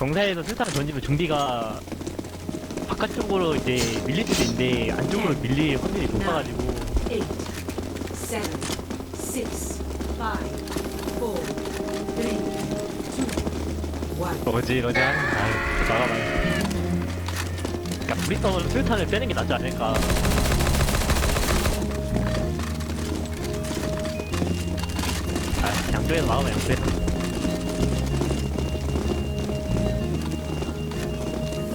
경사에서 술탄을 던지면 좀비가 바깥쪽으로 이제 밀릴 수도 있는데 안쪽으로 밀릴 확률이 높아가지고. Eight, seven, six, five, four, three, two, one. 어지 러지 하는 아유 나가봐 그니까 브리썸으로 술탄을 빼는 게 낫지 않을까. 아 양쪽에서 막으면 양쪽에서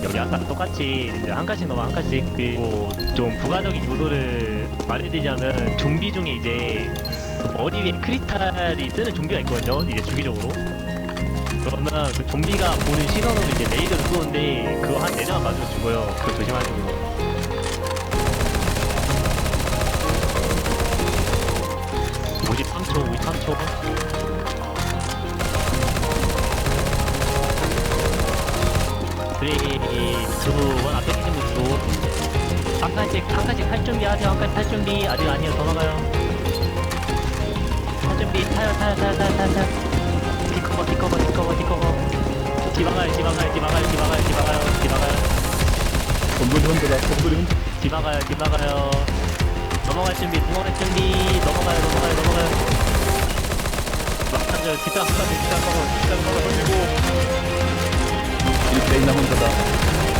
여기 아까 똑같이 이제 한 칸씩 넘어 한 칸씩 그리고 좀 부가적인 요소를 말해드리자면 좀비 중에 이제 머리 위에 크리스탈이 뜨는 좀비가 있거든요. 이게 주기적으로. 그러면 그 좀비가 보는 시선으로 이제 레이저를 쏘는데 그거 한 4대만 맞으면 죽어요. 그거 조심하시고 53초 53초 3, 2, 1 앞에 계신 분도 한 칸씩 한 칸씩 탈 준비 하세요. 한 칸씩 탈 준비. 아직 아니에요. 더 나가요. 탈 준비. 타요 타요 타요 타요 타요 타요. 디커버 디커버 디커버 디커버. 뒤막아요 뒤막아요 뒤막아요 뒤막아요 뒤막아요 뒤막아요 건물이 흔들어 건물이 흔들어 뒤막아요 뒤막아요. 넘어갈 준비 넘어갈 준비. 넘어가요 넘어가요 넘어가요. 뒷장 한칸 뒷장 커버 뒷장 커버 던지고 이렇게 있나 혼자다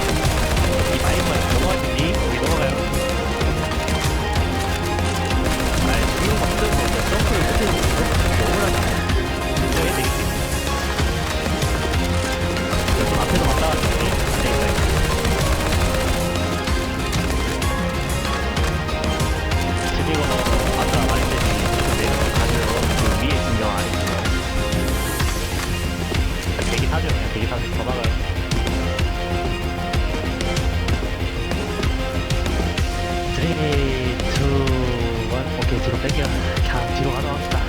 뺄게요 그냥 뒤로 가져갑시다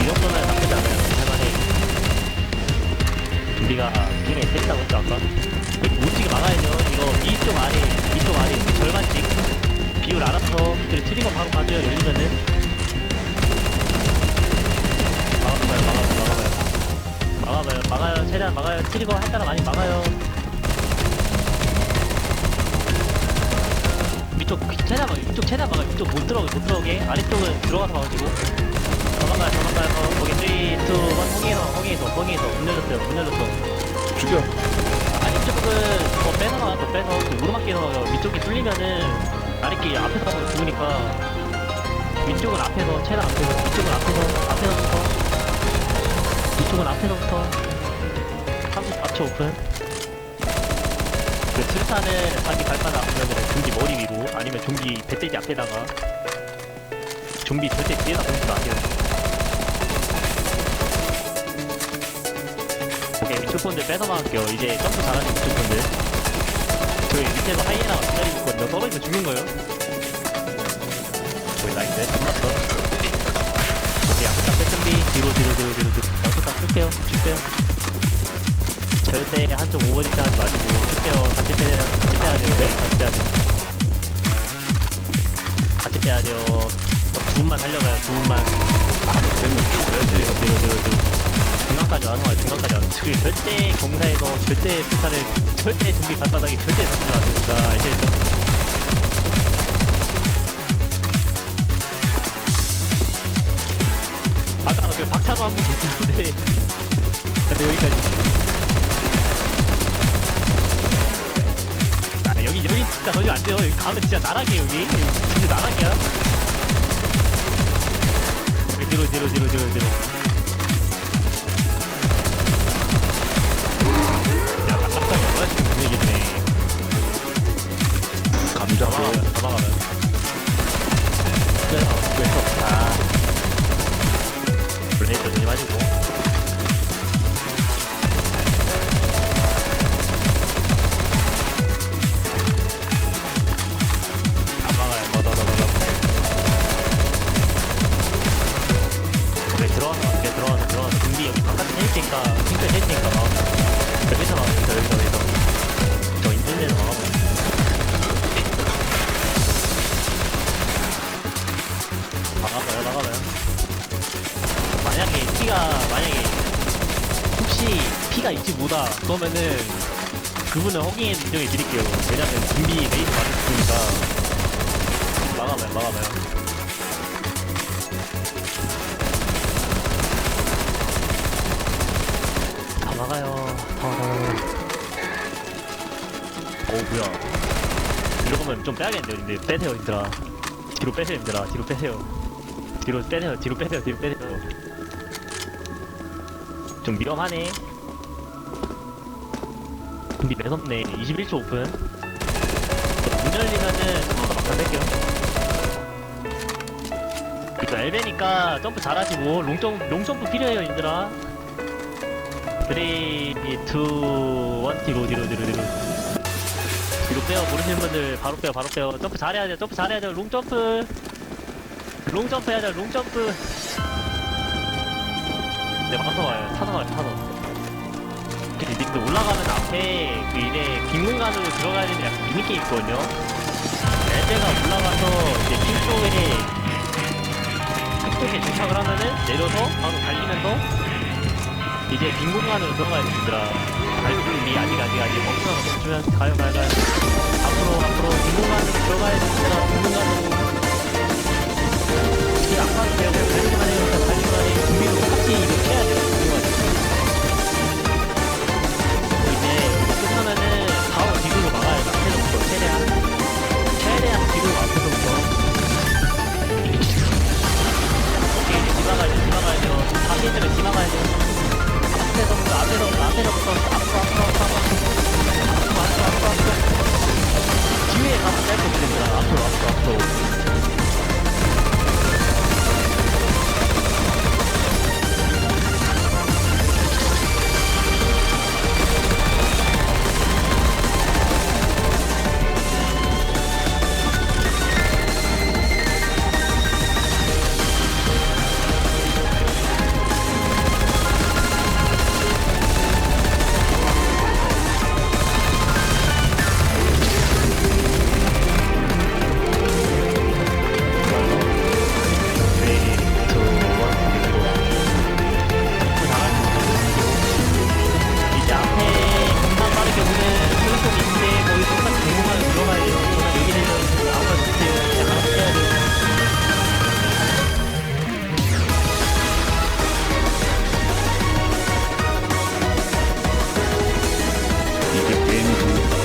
이 정도면 나쁘지 않아요 할만해 우리가 중에 뺐다고 했죠 아까 못지게 막아야죠 이거 이쪽 아래 이쪽 이렇게 절반씩 비율 알아서 그리고 트리거 바로 가져요 열리면은 막아봐요 막아봐요 막아봐요 막아봐요 막아요 최대한 막아요 트리거 할 따라 많이 막아요 막아 위쪽 최대한 막아 위쪽 못 들어오게 못 들어오게. 아래쪽은 들어가서 막아주고. 도망가요 도망가요. 거기 3, 2, 1 홍해에서 홍해에서 홍해에서. 문 열렸어요 문 열렸어. 죽여. 아래쪽은 더 빼서 더 빼서. 그 나가요 위쪽이 뚫리면은 아래길 앞에서 가면 죽으니까 위쪽은 앞에서 최대한 앞에서 위쪽은 앞에서 앞에서부터. 위쪽은 앞에서부터. 34초 오픈 그 술탄을 자기 발바닥 앞으면 좀비 머리 위로 아니면 좀비 배때기 앞에다가 좀비 절대 뒤에다 던지면 안 돼요. 오케이 분들 뺏어 막을게요. 이제 점프 잘하는 분들. 저희 밑에서 하이에나가 기다리고 있거든요. 떨어지면 죽는 거예요. 거의 나인데 끝났어. 오케이 양쪽 다 뺐준비. 뒤로 뒤로 뒤로 뒤로 뒤로. 양쪽 다 쓸게요. 줄게요. 절대 한쪽 오버짓 하지 마시고 쓸게요. 같이 빼야 같이 빼야 돼요. 네 같이 빼야 돼요. 같이 빼야 돼요. 두 분만 살려가요 두 분만. 뒤로 중간까지 와서 와요 중간까지 와서 그리고 절대 경사에서 절대 부산을 절대 준비 발바닥에 절대 던지지 마십니다. 아시겠죠? 아까 그 한분 계시는데. 근데 여기까지 진짜 던지면 안 돼요 여기 가면 진짜 나락이에요 여기 진짜 나락이야 여기 뒤로 뒤로 뒤로 뒤로 뒤로 야, 깜짝이야. 뭐야, 지금 분위기네. 감자 넘어가면, 넘어가면. 그래서, 그래서, 아. 들어와서, 오케이, 들어와서, 들어와서. 준비 여기 바깥에 해있으니까, 핑크 해있으니까 막. 여기서 나옵니다, 여기서, 여기서. 저 인터넷에서 나가면. 나가봐요, 나가봐요. 만약에, 티가, 만약에, 혹시 피가 있지 못하 그러면은 그분은 허깅에 인정해 드릴게요. 왜냐면 준비 레이스 맞았으니까 막아봐요, 막아봐요. 오 뭐야? 이러면 좀 빼야겠네요, 근데 빼세요, 힘들아. 뒤로 빼세요, 힘들아. 뒤로 빼세요. 뒤로 빼세요, 뒤로 빼세요, 뒤로 빼세요. 좀 위험하네. 준비 매섭네. 21초 오픈. 문 열리면은 막상 뺄게요. 그쵸, 엘베니까 점프 잘하시고, 롱점, 롱점프 필요해요, 님들아. 3, 2, 1, 뒤로, 뒤로, 뒤로, 뒤로. 뒤로 빼요. 모르시는 분들 바로 빼요, 바로 빼요. 점프 잘해야 돼요, 점프 잘해야 돼요. 롱점프. 롱점프 해야 돼요, 롱점프. 네, 막아서 와요. 타서 와요, 타서. 그 올라가면 앞에 그 이제 빈 공간으로 들어가야 되는 약간 미니게임 있거든요. 엘베가 올라가서 이제 빈 쪽에 큰 쪽에 도착을 하면은 내려서 바로 달리면서 이제 빈 공간으로 들어가야 됩니다. 달리기 아직 아직 아직 없어 멈추면 가요 가요 가요. 앞으로 앞으로 빈 공간으로 들어가야 됩니다. 빈 공간으로. 앞에서부터 앞에서부터 앞으로 앞으로 앞으로. 앞으로 앞으로 앞으로 앞으로 들립니다. 앞으로 앞으로 앞으로 이게 게임이지.